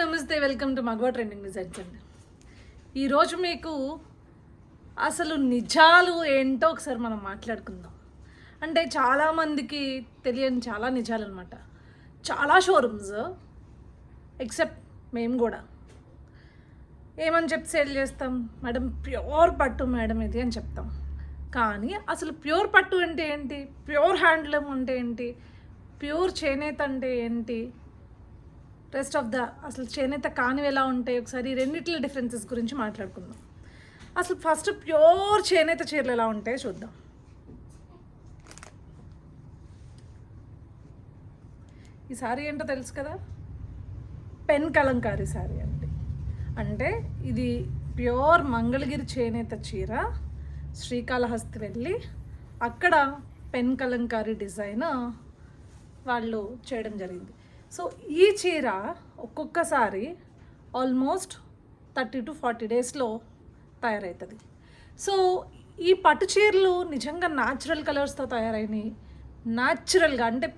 నమస్తే welcome to మగవా trending research అండి ఈరోజు మీకు అసలు నిజాలు ఏంటో ఒకసారి మనం మాట్లాడుకుందాం. అంటే చాలామందికి తెలియని చాలా నిజాలు అనమాట చాలా షోరూమ్స్ ఎక్సెప్ట్ మేము కూడా. ఏమని చెప్పి సేల్ చేస్తాం? మేడం ప్యూర్ పట్టు మేడం ఇది అని చెప్తాం. కానీ అసలు ప్యూర్ పట్టు అంటే ఏంటి? ప్యూర్ హ్యాండ్లూమ్ అంటే ఏంటి? ప్యూర్ చేనేత అంటే ఏంటి? రెస్ట్ ఆఫ్ ద అసలు చేనేత కానివి ఎలా ఉంటాయి ఒకసారి రెండిట్ల డిఫరెన్సెస్ గురించి మాట్లాడుకుందాం. అసలు ఫస్ట్ ప్యూర్ చేనేత చీరలు ఎలా ఉంటాయో చూద్దాం. ఈ సారీ ఏంటో తెలుసు కదా? పెన్ కలంకారీ సారీ అండి. అంటే ఇది ప్యూర్ మంగళగిరి చేనేత చీర శ్రీకాళహస్తి వెళ్ళి అక్కడ పెన్ కలంకారీ డిజైన్ వాళ్ళు చేయడం జరిగింది. సో ఈ చీర ఒక్కొక్కసారి ఆల్మోస్ట్ థర్టీ టు ఫార్టీ డేస్లో తయారవుతుంది సో ఈ పట్టు చీరలు నిజంగా న్యాచురల్ కలర్స్తో తయారైనవి న్యాచురల్గా అంటే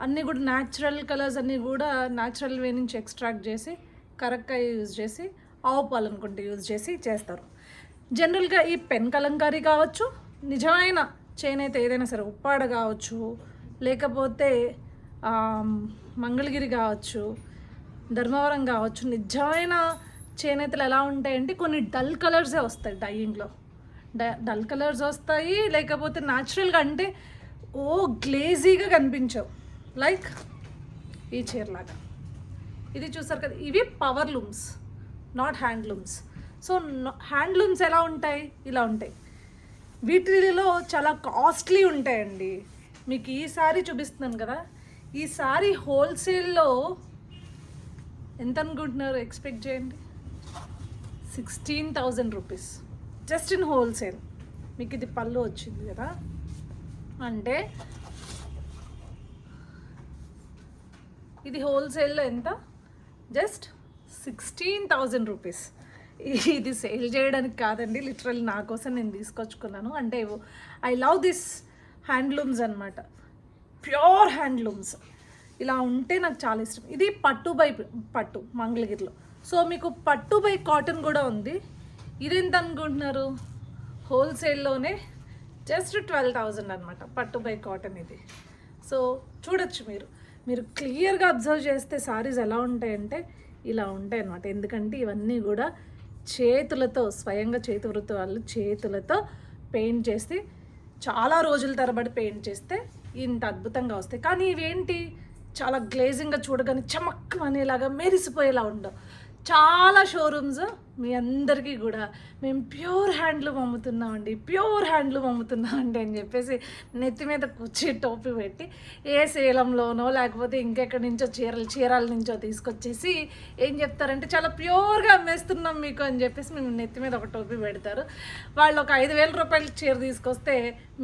అన్నీ కూడా న్యాచురల్ కలర్స్ అన్నీ కూడా న్యాచురల్ వే నుంచి ఎక్స్ట్రాక్ట్ చేసి కరెక్ట్గా యూజ్ చేసి ఆవు పాలు అనుకుంటే యూజ్ చేసి చేస్తారు. జనరల్గా ఈ పెన్ కలంకారీ కావచ్చు నిజమైన చేనేత ఏదైనా సరే ఉప్పాడ కావచ్చు లేకపోతే మంగళగిరి కావచ్చు ధర్మవరం కావచ్చు నిజమైన చేనేతలు ఎలా ఉంటాయంటే కొన్ని డల్ కలర్సే వస్తాయి డైయింగ్లో. డల్ కలర్స్ వస్తాయి లేకపోతే న్యాచురల్గా అంటే ఓ గ్లేజీగా కనిపించవు. లైక్ ఈ చీరలాగా. ఇది చూసారు కదా ఇవి power looms not handlooms so handlooms ఎలా ఉంటాయి? ఇలా ఉంటాయి. వీటిలో చాలా కాస్ట్లీ ఉంటాయండి. మీకు ఈసారి చూపిస్తున్నాను కదా ఈసారి హోల్సేల్లో ఎంత అనుకుంటున్నారు ఎక్స్పెక్ట్ చేయండి. Sixteen thousand rupees. Just in wholesale. మీకు ఇది పళ్ళు వచ్చింది కదా? అంటే ఇది హోల్సేల్లో ఎంత? Just sixteen thousand rupees. ఇది సేల్ చేయడానికి కాదండి. లిటరల్లీ నా కోసం నేను తీసుకొచ్చుకున్నాను. అంటే ఐ లవ్ దిస్ హ్యాండ్లూమ్స్ అనమాట ప్యూర్ హ్యాండ్లూమ్స్. ఇలా ఉంటే నాకు చాలా ఇష్టం. ఇది పట్టు బై పట్టు మంగళగిరిలో. సో మీకు పట్టు బై కాటన్ కూడా ఉంది. ఇదెంత అనుకుంటున్నారు? హోల్సేల్లోనే జస్ట్ ట్వెల్వ్ థౌజండ్ అనమాట పట్టు బై కాటన్ ఇది. సో చూడొచ్చు మీరు. మీరు క్లియర్గా అబ్జర్వ్ చేస్తే సారీస్ ఎలా ఉంటాయంటే ఇలా ఉంటాయి అనమాట ఎందుకంటే ఇవన్నీ కూడా చేతులతో స్వయంగా చేతి వృత్తి వాళ్ళు చేతులతో పెయింట్ చేసి చాలా రోజుల తరబడి పెయింట్ చేస్తే ఇంత అద్భుతంగా వస్తాయి. కానీ ఇవేంటి? చాలా గ్లేజింగ్గా చూడగానే చమక్కు అనేలాగా మెరిసిపోయేలా ఉండవు. చాలా షోరూమ్స్ మీ అందరికీ కూడా. మేము ప్యూర్ హ్యాండ్లూమ్ అమ్ముతున్నామండి ప్యూర్ హ్యాండ్లూమ్ అమ్ముతున్నామండి అని చెప్పేసి నెత్తి మీద కూర్చి టోపీ పెట్టి ఏ సేలంలోనో లేకపోతే ఇంకెక్కడి నుంచో చీరలు చీరాల నుంచో తీసుకొచ్చేసి ఏం చెప్తారంటే చాలా ప్యూర్గా అమ్మేస్తున్నాం మీకు అని చెప్పేసి మేము నెత్తి మీద ఒక టోపీ పెడతారు. వాళ్ళు ఒక ఐదు వేల రూపాయల చీర తీసుకొస్తే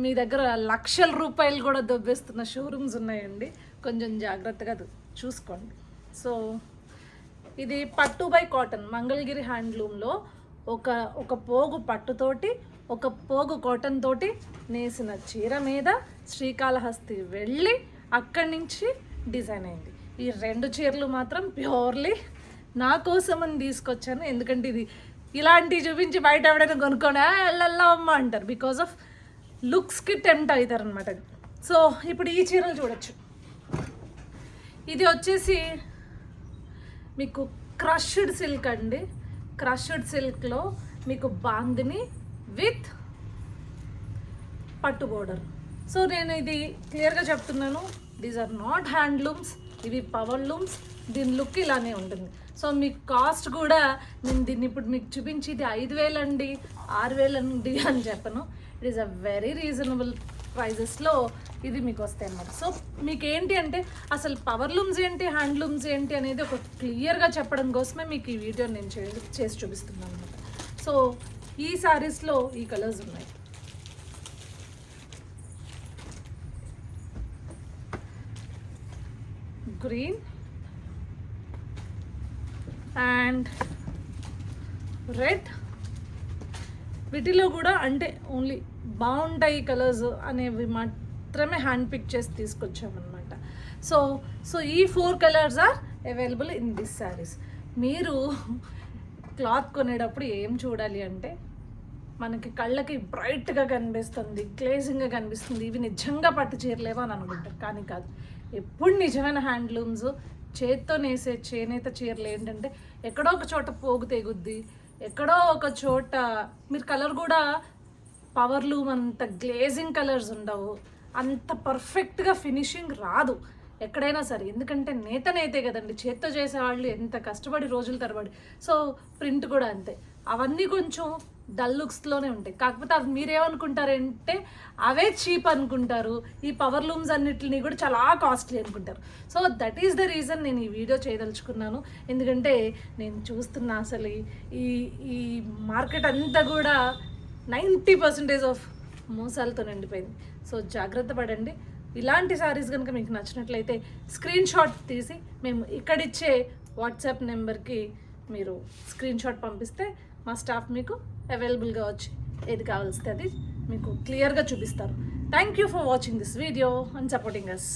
మీ దగ్గర లక్షల రూపాయలు కూడా దొబ్బేస్తున్న షోరూమ్స్ ఉన్నాయండి. కొంచెం జాగ్రత్తగా చూసుకోండి. సో ఇది పట్టు బై కాటన్ మంగళగిరి హ్యాండ్లూమ్లో ఒక ఒక పోగు పట్టుతోటి ఒక పోగు కాటన్ తోటి నేసిన చీర మీద శ్రీకాళహస్తి వెళ్ళి అక్కడి నుంచి డిజైన్ అయింది. ఈ రెండు చీరలు మాత్రం ప్యూర్లీ నా కోసం అని తీసుకొచ్చాను. ఎందుకంటే ఇది ఇలాంటివి చూపించి బయట ఎవడైనా కొనుక్కొని వెళ్ళల్లా అమ్మ అంటారు. బికాస్ ఆఫ్ లుక్స్కి టెంప్ట్ అవుతారు అనమాట సో ఇప్పుడు ఈ చీరలు చూడొచ్చు. ఇది వచ్చేసి మీకు క్రష్డ్ సిల్క్ అండి. క్రష్డ్ సిల్క్లో మీకు బాందిని విత్ పట్టు బోర్డర్ సో నేను ఇది క్లియర్గా చెప్తున్నాను. దీస్ ఆర్ నాట్ హ్యాండ్లూమ్స్ ఇవి పవర్ లూమ్స్ దీని లుక్ ఇలానే ఉంటుంది. సో మీకు కాస్ట్ కూడా నేను దీన్ని ఇప్పుడు మీకు చూపించి ఇది ఐదు వేలండి ఆరు వేలండి అని చెప్పను. It is a very reasonable ప్రైజెస్లో ఇది మీకు వస్తాయి అన్నమాట సో మీకు ఏంటి అంటే అసలు పవర్ లూమ్స్ ఏంటి హ్యాండ్లూమ్స్ ఏంటి అనేది ఒక క్లియర్గా చెప్పడం కోసమే మీకు ఈ వీడియో నేను చే- చేసి చూపిస్తున్నాను అనమాట సో ఈ సారీస్లో ఈ కలర్స్ ఉన్నాయి. గ్రీన్ అండ్ రెడ్ వీటిలో కూడా అంటే ఓన్లీ బాగుంటాయి కలర్స్ అనేవి మాత్రమే హ్యాండ్ పిక్ చేసి తీసుకొచ్చామన్నమాట. సో సో ఈ four colours are available in this saris మీరు క్లాత్ కొనేటప్పుడు ఏం చూడాలి అంటే మనకి కళ్ళకి బ్రైట్గా కనిపిస్తుంది గ్లేజింగ్గా కనిపిస్తుంది ఇవి నిజంగా పట్టు చీరలేవా అని అనుకుంటారు. కానీ కాదు ఎప్పుడు నిజమైన హ్యాండ్లూమ్స్ చేత్తో నేసే చేనేత చీరలు ఏంటంటే ఎక్కడో ఒక చోట పోగు తెగుద్ది ఎక్కడో ఒక చోట మీరు కలర్ కూడా పవర్లు అంత గ్లేజింగ్ కలర్స్ ఉండవు. అంత పర్ఫెక్ట్గా ఫినిషింగ్ రాదు. ఎక్కడైనా సరే ఎందుకంటే నేత నేతే కదండి చేత్తో చేసేవాళ్ళు ఎంత కష్టపడి రోజుల తరబడి. సో ప్రింట్ కూడా అంతే. అవన్నీ కొంచెం డల్ లుక్స్లోనే ఉంటాయి. కాకపోతే అవి మీరేమనుకుంటారంటే అవే చీప్ అనుకుంటారు. ఈ పవర్ లూమ్స్ అన్నిటిని కూడా చాలా కాస్ట్లీ అనుకుంటారు. So that is the reason నేను ఈ వీడియో చేయదలుచుకున్నాను. ఎందుకంటే నేను చూస్తున్న అసలు ఈ- ఈ ఈ మార్కెట్ అంతా కూడా నైంటీ పర్సెంటేజ్ ఆఫ్ మోసాలతో నిండిపోయింది. సో జాగ్రత్త పడండి. ఇలాంటి సారీస్ కనుక మీకు నచ్చినట్లయితే స్క్రీన్ షాట్ తీసి మేము ఇక్కడిచ్చే వాట్సాప్ నెంబర్కి మీరు స్క్రీన్ షాట్ పంపిస్తే మా స్టాఫ్ మీకు అవైలబుల్గా వచ్చి ఏది కావాల్సింది అది మీకు క్లియర్గా చూపిస్తారు. Thank you for watching this video and supporting us